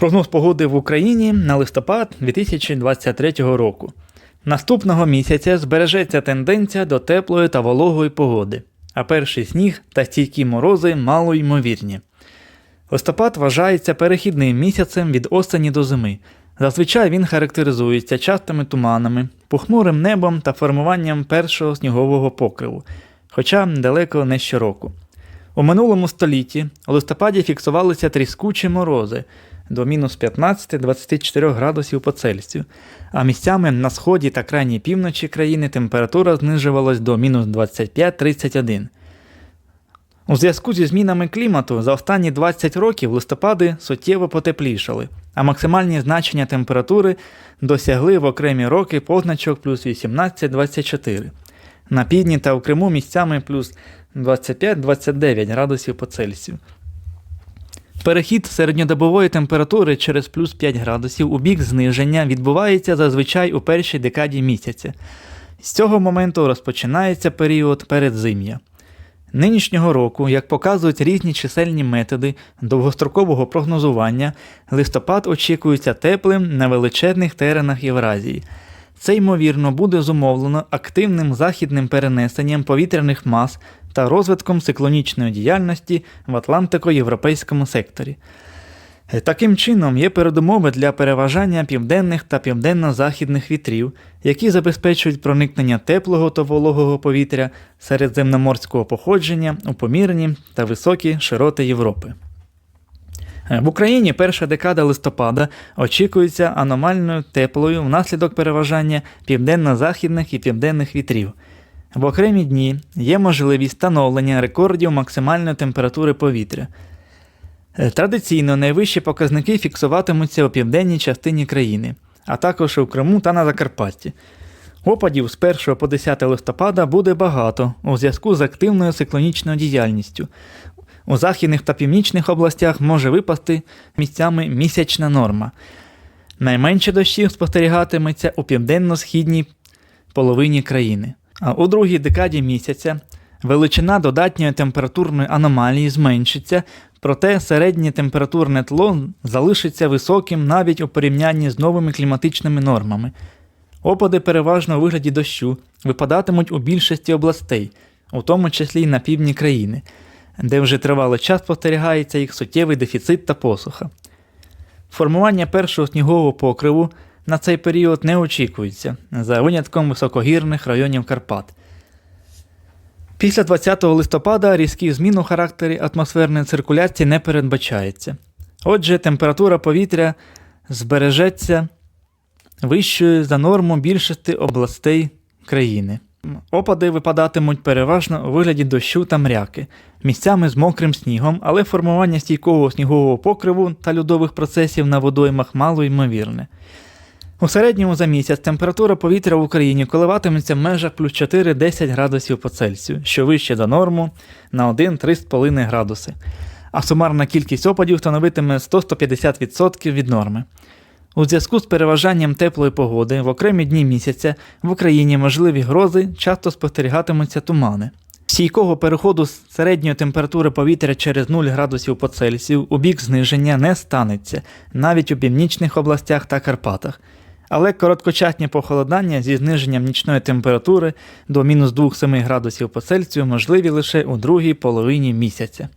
Прогноз погоди в Україні на листопад 2023 року. Наступного місяця збережеться тенденція до теплої та вологої погоди, а перший сніг та стійкі морози мало ймовірні. Листопад вважається перехідним місяцем від осені до зими. Зазвичай він характеризується частими туманами, похмурим небом та формуванням першого снігового покриву, хоча далеко не щороку. У минулому столітті у листопаді фіксувалися тріскучі морози до мінус 15-24 градусів по Цельсію, а місцями на сході та крайній півночі країни температура знижувалась до мінус 25-31. У зв'язку зі змінами клімату за останні 20 років листопади суттєво потеплішали, а максимальні значення температури досягли в окремі роки позначок плюс 18-24. На півдні та у Криму місцями плюс 25-29 градусів по Цельсію. Перехід середньодобової температури через плюс 5 градусів у бік зниження відбувається зазвичай у першій декаді місяця. З цього моменту розпочинається період передзим'я. Нинішнього року, як показують різні чисельні методи довгострокового прогнозування, листопад очікується теплим на величезних теренах Євразії. Це ймовірно буде зумовлено активним західним перенесенням повітряних мас та розвитком циклонічної діяльності в Атлантико-європейському секторі. Таким чином, є передумови для переважання південних та південно-західних вітрів, які забезпечують проникнення теплого та вологого повітря середземноморського походження у помірні та високі широти Європи. Е, В Україні перша декада листопада очікується аномально теплою внаслідок переважання південно-західних і південних вітрів. В окремі дні є можливість встановлення рекордів максимальної температури повітря. Е, Традиційно найвищі показники фіксуватимуться у південній частині країни, а також у Криму та на Закарпатті. Опадів з 1 по 10 листопада буде багато у зв'язку з активною циклонічною діяльністю. У західних та північних областях може випасти місцями місячна норма. Найменше дощів спостерігатиметься у південно-східній половині країни. А у другій декаді місяця величина додатньої температурної аномалії зменшиться, проте середнє температурне тло залишиться високим навіть у порівнянні з новими кліматичними нормами. Опади переважно у вигляді дощу випадатимуть у більшості областей, у тому числі й на півдні країни, де вже тривалий час спостерігається їх суттєвий дефіцит та посуха. Формування першого снігового покриву на цей період не очікується, за винятком високогірних районів Карпат. Після 20 листопада різких змін у характері атмосферної циркуляції не передбачається. Отже, температура повітря збережеться вищою за норму більшості областей країни. Опади випадатимуть переважно у вигляді дощу та мряки, місцями з мокрим снігом, але формування стійкого снігового покриву та льодових процесів на водоймах мало ймовірне. У середньому за місяць температура повітря в Україні коливатиметься в межах плюс 4-10 градусів по Цельсію, що вище за норму на 1-3,5 градуси, а сумарна кількість опадів становитиме 100-150% від норми. У зв'язку з переважанням теплої погоди в окремі дні місяця в Україні можливі грози часто спостерігатимуться тумани. Стійкого переходу з середньої температури повітря через 0 градусів по Цельсію у бік зниження не станеться навіть у північних областях та Карпатах. Але короткочасні похолодання зі зниженням нічної температури до мінус 2-7 градусів по Цельсію можливі лише у другій половині місяця.